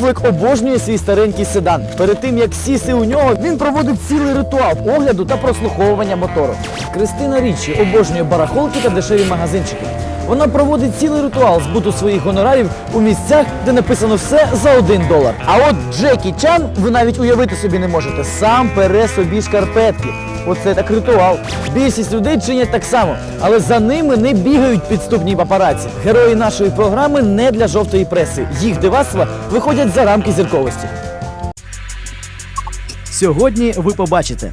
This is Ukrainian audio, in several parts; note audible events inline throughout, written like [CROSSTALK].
Афлек обожнює свій старенький седан. Перед тим як сісти у нього, він проводить цілий ритуал огляду та прослуховування мотору. Кристина Річі обожнює барахолки та дешеві магазинчики. Вона проводить цілий ритуал збуту своїх гонорарів у місцях, де написано все за один долар. А от Джекі Чан, ви навіть уявити собі не можете, сам пере собі шкарпетки. Оце так ритуал. Більшість людей чинять так само, але за ними не бігають підступні папараці. Герої нашої програми не для жовтої преси. Їх дивацтва виходять за рамки зірковості. Сьогодні ви побачите,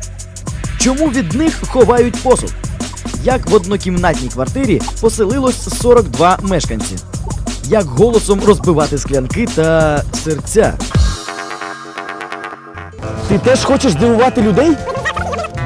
чому від них ховають посуд, як в однокімнатній квартирі поселилось 42 мешканці, як голосом розбивати склянки та серця. Ти теж хочеш дивувати людей?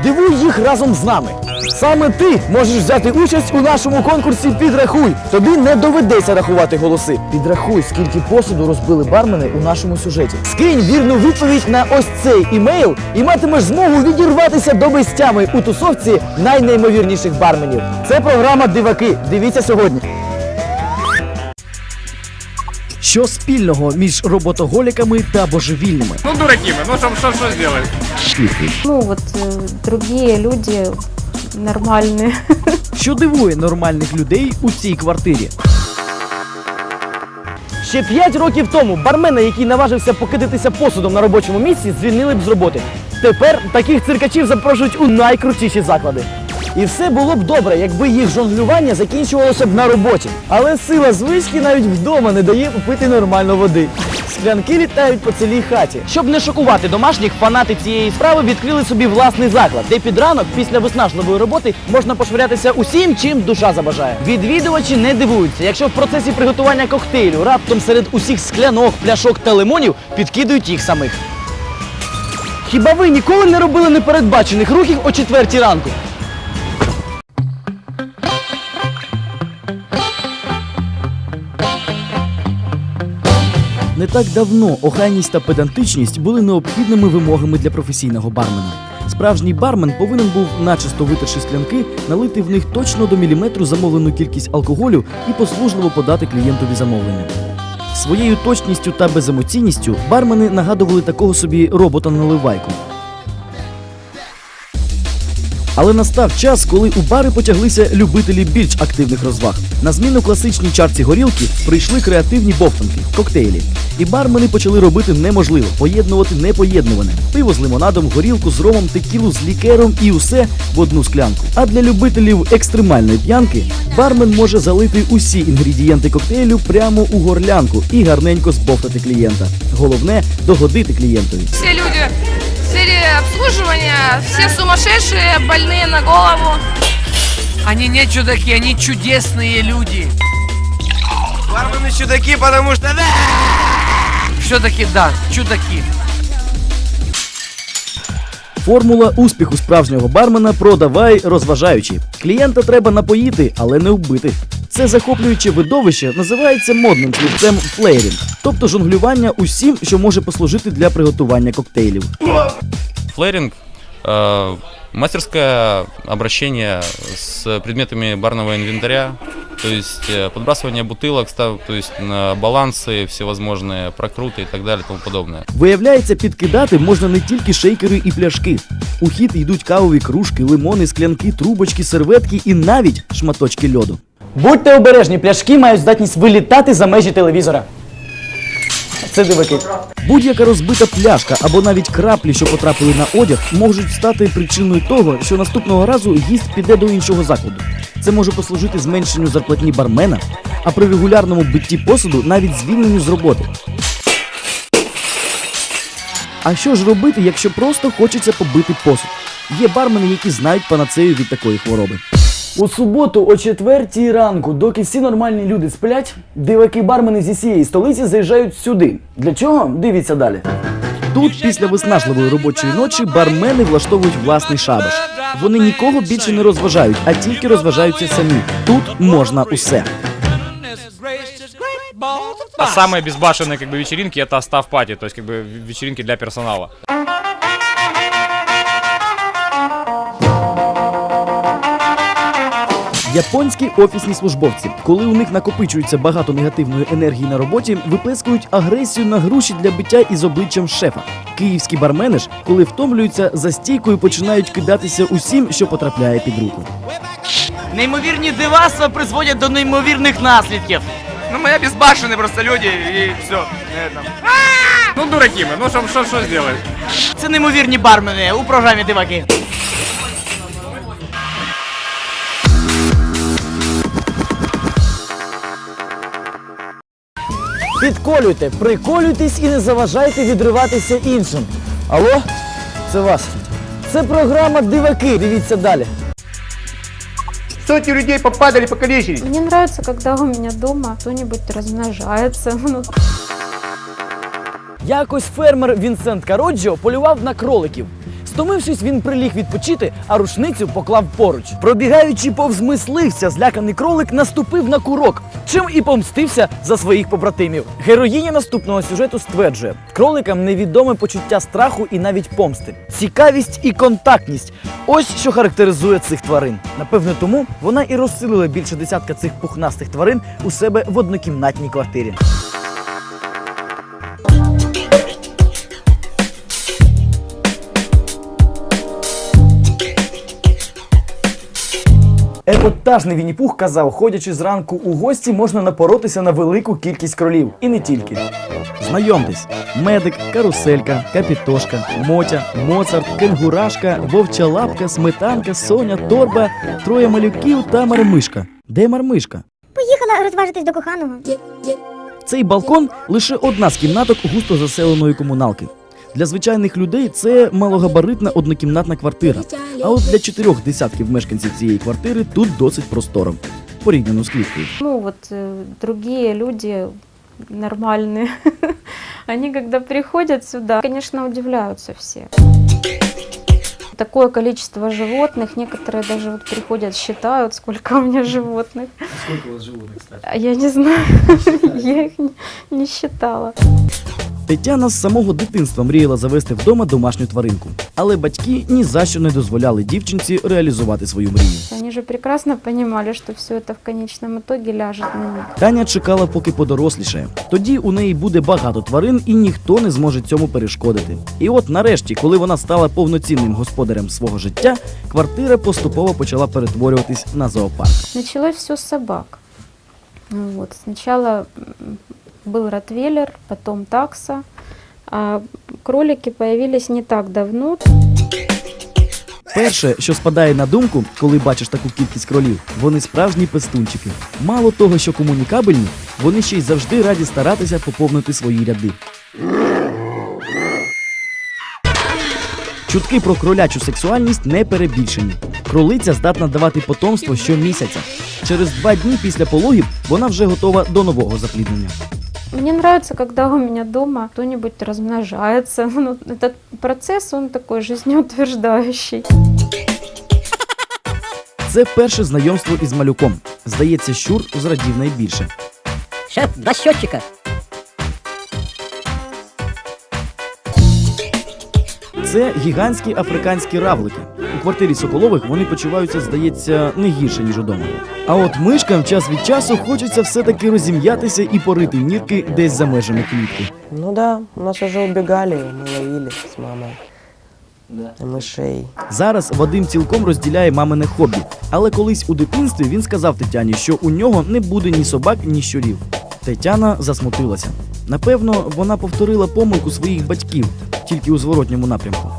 Дивуй їх разом з нами. Саме ти можеш взяти участь у нашому конкурсі Підрахуй. Тобі не доведеться рахувати голоси. Підрахуй, скільки посуду розбили бармени у нашому сюжеті. Скинь вірну відповідь на ось цей імейл і матимеш змогу відірватися до безтями у тусовці найнеймовірніших барменів. Це програма Диваки. Дивіться сьогодні. Що спільного між роботоголіками та божевільними? Ну, дураки мы, ну что, что, что сделать? Ну вот э, другие люди нормальные. [LAUGHS] Що дивує нормальних людей у цій квартирі? Ще 5 років тому бармена, який наважився покидатися посудом на робочому місці, звільнили б з роботи. Тепер таких циркачів запрошують у найкрутіші заклади. І все було б добре, якби їх жонглювання закінчувалося б на роботі. Але сила звички навіть вдома не дає попити нормально води. Склянки літають по цілій хаті. Щоб не шокувати домашніх, фанати цієї справи відкрили собі власний заклад, де під ранок, після виснажливої роботи, можна пошвирятися усім, чим душа забажає. Відвідувачі не дивуються, якщо в процесі приготування коктейлю раптом серед усіх склянок, пляшок та лимонів підкидують їх самих. Хіба ви ніколи не робили непередбачених рухів о четвертій ранку? Не так давно охайність та педантичність були необхідними вимогами для професійного бармена. Справжній бармен повинен був, начисто витерши склянки, налити в них точно до міліметру замовлену кількість алкоголю і послужливо подати клієнтові замовлення. Своєю точністю та беземоційністю бармени нагадували такого собі робота-наливайку. Але настав час, коли у бари потяглися любителі більш активних розваг. На зміну класичній чарці горілки прийшли креативні бовтанки, коктейлі. І бармени почали робити неможливо поєднувати непоєднуване. Пиво з лимонадом, горілку з ромом, текілу з лікером і усе в одну склянку. А для любителів екстремальної п'янки бармен може залити усі інгредієнти коктейлю прямо у горлянку і гарненько збовтати клієнта. Головне догодити клієнтові. Все люди в сфере обслуживания, все сумасшедшие, больные на голову. Они не чудаки, они чудесные люди. Бармены чудаки, потому что... Все-таки да, чудаки. Формула успіху справжнього бармена продавай розважаючи. Клієнта треба напоїти, але не вбити. Це захоплююче видовище називається модним слівцем флеєрінг, тобто жонглювання усім, що може послужити для приготування коктейлів. Флеєрінг э, мастерское обращение с предметами барного инвентаря, то есть э, подбрасывание бутылок, став, то есть на балансы всевозможные, прокруты и так далее и тому подобное. Виявляється, підкидати можна не тільки шейкери і пляшки. У хід йдуть кавові кружки, лимони, склянки, трубочки, серветки і навіть шматочки льоду. Будьте обережні, пляшки мають здатність вилітати за межі телевізора. Це дивики. Будь-яка розбита пляшка або навіть краплі, що потрапили на одяг, можуть стати причиною того, що наступного разу гість піде до іншого закладу. Це може послужити зменшенню зарплатні бармена, а при регулярному битті посуду навіть звільненню з роботи. А що ж робити, якщо просто хочеться побити посуд? Є бармени, які знають панацею від такої хвороби. У суботу о четвертій ранку, доки всі нормальні люди сплять, диваки бармени зі всієї столиці заїжджають сюди. Для чого? Дивіться далі. Тут, після виснажливої робочої ночі, бармени влаштовують власний шабаш. Вони нікого більше не розважають, а тільки розважаються самі. Тут можна усе. А самые безбашенные как бы вечеринки это остав пати, то есть как бы вечеринки для персонала. Японські офісні службовці, коли у них накопичується багато негативної енергії на роботі, виплескують агресію на груші для биття із обличчям шефа. Київські бармени ж, коли втомлюються за стійкою, починають кидатися усім, що потрапляє під руку. Неймовірні дивацтва призводять до неймовірних наслідків. Ну мы обезбашены просто люди и все. Ну дураки ми, ну що, що, що зробити? Це неймовірні бармени у програмі Диваки. Підколюйте, приколюйтесь і не заважайте відриватися іншим. Алло? Це вас. Це програма Диваки. Дивіться далі. Сотни людей попадали, покалечились. Мне нравится, когда у меня дома кто-нибудь размножается. Ну, Якось фермер Вінсент Кароджо полював на кроликів. Стомившись, він приліг відпочити, а рушницю поклав поруч. Пробігаючи повз мисливця, зляканий кролик наступив на курок, чим і помстився за своїх побратимів. Героїня наступного сюжету стверджує: кроликам невідоме почуття страху і навіть помсти, цікавість і контактність. Ось що характеризує цих тварин. Напевне, тому вона і розсилила більше десятка цих пухнастих тварин у себе в однокімнатній квартирі. Епатажний Вінні-Пух казав, ходячи зранку у гості, можна напоротися на велику кількість кролів. І не тільки. Знайомтесь: медик, каруселька, капітошка, мотя, моцарт, кенгурашка, вовча лапка, сметанка, соня, торба, троє малюків та мармишка. Де мармишка? Поїхала розважитись до коханого. Цей балкон лише одна з кімнаток густо заселеної комуналки. Для звичайних людей це малогабаритна однокімнатна квартира. А от для чотирьох десятків мешканців цієї квартири тут досить просторо. Порівняно з кліткою. ну вот э, другие люди нормальные, [LAUGHS] они когда приходят сюда, конечно, удивляются все. Такое количество животных, некоторые даже вот приходят, считают, сколько у меня животных. Скільки у вас животних, кстати? А я не знаю, [LAUGHS] я их не, не считала. Тетяна з самого дитинства мріяла завести вдома домашню тваринку, але батьки ні за що не дозволяли дівчинці реалізувати свою мрію. Они же прекрасно понимали, что все это в конечном итоге ляжет на них. Таня чекала, поки подорослішає. Тоді у неї буде багато тварин, і ніхто не зможе цьому перешкодити. І от нарешті, коли вона стала повноцінним господарем свого життя, квартира поступово почала перетворюватись на зоопарк. Началось все с собак. Ну Вот. Сначала был ротвейлер, потом такса. А кролики появились не так давно. Перше, що спадає на думку, коли бачиш таку кількість кролів, вони справжні пестунчики. Мало того, що комунікабельні, вони ще й завжди раді старатися поповнити свої ряди. Чутки про кролячу сексуальність не перебільшені. Кролиця здатна давати потомство щомісяця. Через два дні після пологів вона вже готова до нового запліднення. Мне нравится, когда у меня дома кто-нибудь размножается. [LAUGHS] Ну, этот процесс, он такой жизнеутверждающий. Це перше знайомство із малюком. Здається, щур зрадів найбільше. Шеф, до счетчика. Це гігантські африканські равлики. У квартирі Соколових вони почуваються, здається, не гірше, ніж удома. А от мишкам час від часу хочеться все-таки розім'ятися і порити нірки десь за межами клітки. Ну да, у нас уже убегали, мы ловили с мамой мышей. Зараз Вадим цілком розділяє мамине хобі. Але колись у дитинстві він сказав Тетяні, що у нього не буде ні собак, ні щурів. Тетяна засмутилася. Напевно, вона повторила помилку своїх батьків, тільки у зворотньому напрямку.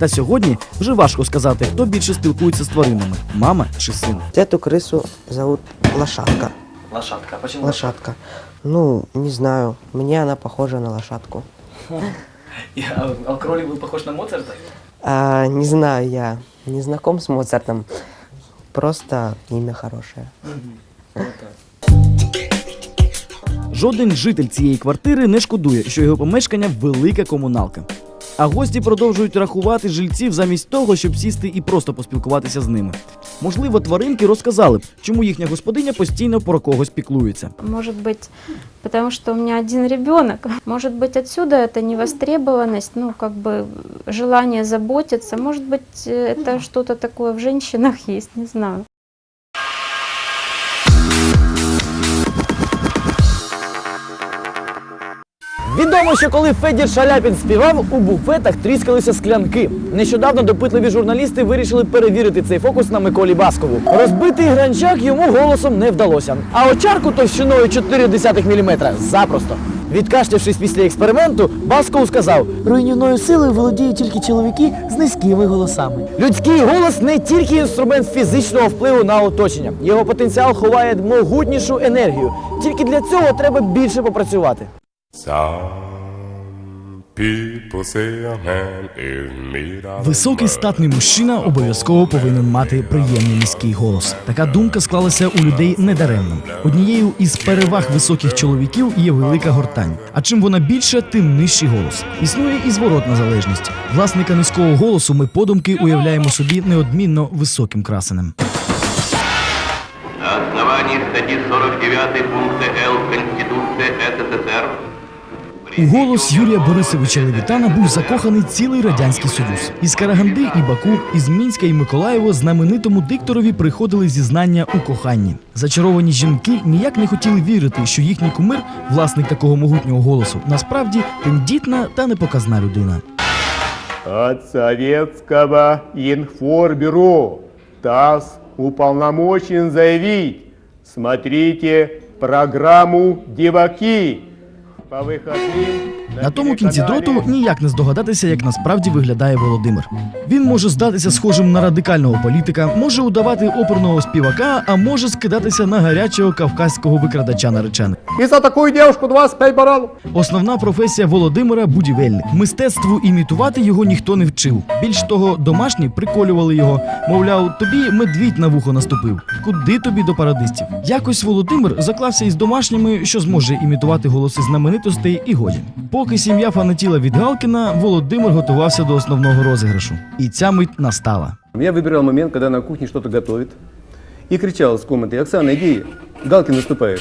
Та сьогодні вже важко сказати, хто більше спілкується з тваринами мама чи син. Эту крысу зовут Лошадка. Лошадка, почему? Лошадка. Ну, не знаю, мне она похожа на лошадку. А кролик был похож на Моцарта? А, не знаю, я не знаком с Моцартом. Просто имя хорошее. Жоден житель цієї квартири не шкодує, що його помешкання велика комуналка. А гості продовжують рахувати жильців замість того, щоб сісти і просто поспілкуватися з ними. Можливо, тваринки розказали б, чому їхня господиня постійно про когось піклується. Может быть, потому что у меня один ребенок. Может быть, отсюда эта невостребованность, ну, как бы желание заботиться. Может быть, э, это что-то такое в женщинах есть, не знаю. Відомо, що коли Федір Шаляпін співав, у буфетах тріскалися склянки. Нещодавно допитливі журналісти вирішили перевірити цей фокус на Миколі Баскову. Розбитий гранчак йому голосом не вдалося. А очарку товщиною 0,4 мм запросто. Відкашлявшись після експерименту, Басков сказав: руйнівною силою володіють тільки чоловіки з низькими голосами. Людський голос не тільки інструмент фізичного впливу на оточення. Його потенціал ховає могутнішу енергію. Тільки для цього треба більше попрацювати. Високий статний мужчина обов'язково повинен мати приємний міський голос. Така думка склалася у людей недаремно. Однією із переваг високих чоловіків є велика гортань. А чим вона більша, тим нижчий голос. Існує і зворотна залежність. Власника низького голосу ми подумки уявляємо собі неодмінно високим красенем. На основании статьи 49 пункта Л Конституции СССР У голос Юрія Борисовича Левітана був закоханий цілий радянський союз. Із Караганди і Баку, із Мінська і Миколаєва знаменитому дикторові приходили зізнання у коханні. Зачаровані жінки ніяк не хотіли вірити, що їхній кумир, власник такого могутнього голосу, насправді тендітна та непоказна людина. От советского информбюро ТАСС уполномочен заявить. Смотрите программу «Деваки». По выходным На тому кінці дроту ніяк не здогадатися, як насправді виглядає Володимир. Він може здатися схожим на радикального політика, може удавати оперного співака, а може скидатися на гарячого кавказького викрадача наречених. И за такую девушку 25 баранов. Основна професія Володимира будівельник. Мистецтву імітувати його ніхто не вчив. Більш того, домашні приколювали його. Мовляв, тобі медвідь на вухо наступив. Куди тобі до парадистів? Якось Володимир заклався із домашніми, що зможе імітувати голоси знаменитостей і годі. Поки сім'я фанатіла від Галкіна, Володимир готувався до основного розіграшу. І ця мить настала. Я выбирал момент, когда на кухне что-то готовит. И кричал с комнаты, Оксана, иди, Галкин наступает.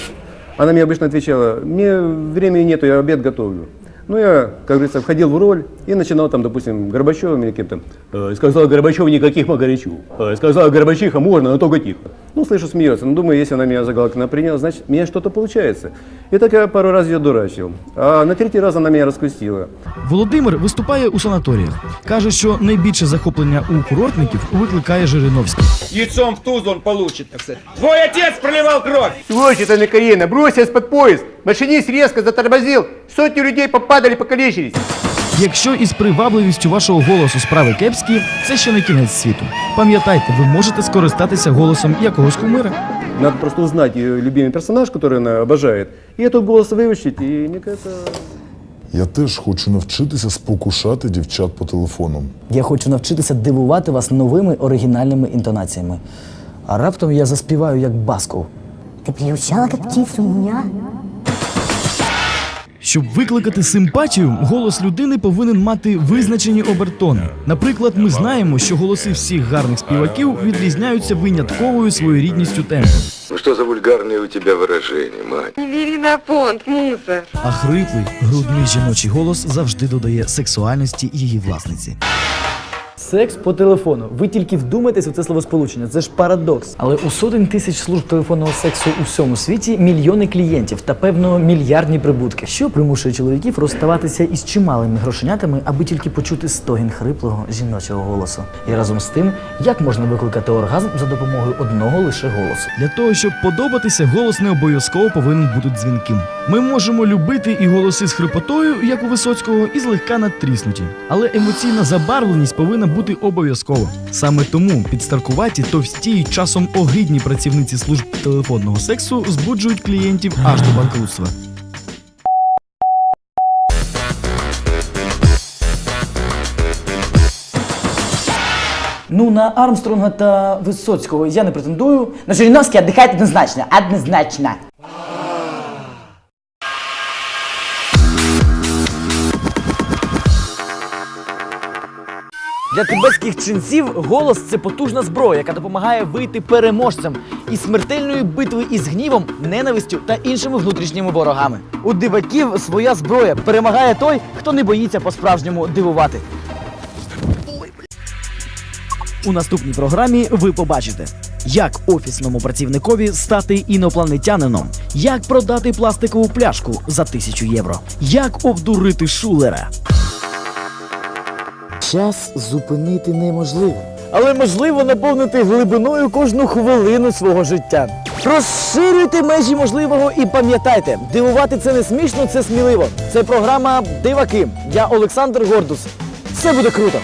Она мне обычно отвечала, мне времени нету, я обед готовлю. Ну, я, как говорится, входил в роль и начинал там, допустим, Горбачевым или кем-то. «Э, Сказал Горбачев, никаких Магаричу. Э, Сказал Горбачиха, можно, но только тихо. Ну, слышу, смеется. Ну, думаю, если она меня за Галкина приняла, значит, у меня что-то получается. И так я пару раз ее дурачил. А на третий раз она меня раскусила. Володимир виступає у санаторіях. Каже, що найбільше захоплення у курортників викликає Жириновський. Яйцом в туз он получит, так сказать. Твой отец проливал кровь! Сволочь это Накарина, бросилась под поезд. Машинист резко затормозил. Сотни людей попадали, покалечились. Якщо із привабливістю вашого голосу справи кепські, це ще не кінець світу. Пам'ятайте, ви можете скористатися голосом якогось кумира. Надо просто узнать ее любимый персонаж, который она обожает, и этот голос выучить, и мне кажется... Я теж хочу навчитися спокушати дівчат по телефону. Я хочу навчитися дивувати вас новими оригінальними інтонаціями. А раптом я заспіваю як Басков. Ты приучала как птицу меня? Щоб викликати симпатію, голос людини повинен мати визначені обертони. Наприклад, ми знаємо, що голоси всіх гарних співаків відрізняються винятковою своєрідністю темпу. Ну що за вульгарне у тебе выражения, мать? А хриплий, грудний жіночий голос завжди додає сексуальності її власниці. Секс по телефону. Ви тільки вдумайтесь у це словосполучення. Це ж парадокс. Але у сотень тисяч служб телефонного сексу у всьому світі мільйони клієнтів та певно мільярдні прибутки, що примушує чоловіків розставатися із чималими грошенятами, аби тільки почути стогін хриплого жіночого голосу. І разом з тим, як можна викликати оргазм за допомогою одного лише голосу. Для того, щоб подобатися, голос не обов'язково повинен бути дзвінким. Ми можемо любити і голоси з хрипотою, як у Висоцького, і злегка надтріснуті. Але емоційна забарвленість повинна бути обов'язково. Саме тому підстаркуваті, товсті й часом огидні працівниці служб телефонного сексу збуджують клієнтів аж до банкрутства. Ну на Армстронга та Висоцького я не претендую. На Жириновський віддихайте однозначно. Однозначно. Для тибетських ченців голос це потужна зброя, яка допомагає вийти переможцем із смертельної битви із гнівом, ненавистю та іншими внутрішніми ворогами. У диваків своя зброя перемагає той, хто не боїться по-справжньому дивувати. У наступній програмі ви побачите Як офісному працівникові стати інопланетянином? Як продати пластикову пляшку за тисячу євро? Як обдурити шулера? Час зупинити неможливо. Але можливо наповнити глибиною кожну хвилину свого життя. Розширюйте межі можливого і пам'ятайте, дивувати це не смішно, це сміливо. Це програма Диваки. Я Олександр Гордус. Все буде круто.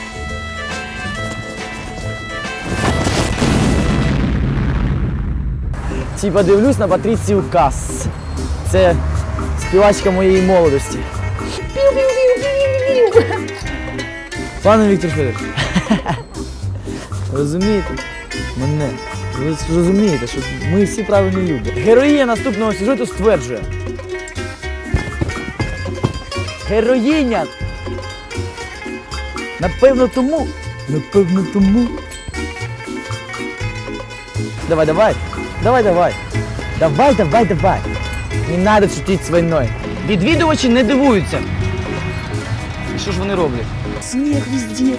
Типа дивлюсь на Патріцію Кас. Це співачка моєї молодості. Пане Віктор Федорович, розумієте мене? Ви розумієте, що ми всі правильні люди. Героїня наступного сюжету стверджує. Героїня! Напевно тому. Напевно тому. Давай, давай. Давай, давай. Давай, давай, давай. Не шутить з війною. Відвідувачі не дивуються. І що ж вони роблять? Снег везде.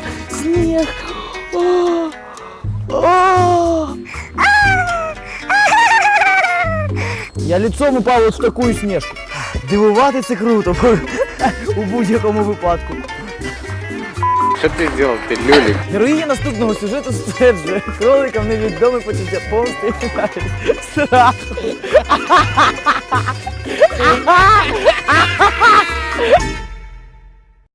О! О! Я лицом упав от в таку сніжку. Дивувати це круто у будь-якому випадку. Что ты сделал, ты люлик? Героїня наступного сюжету стверджує, кроликам невідоме почуття помсти і навіть страху.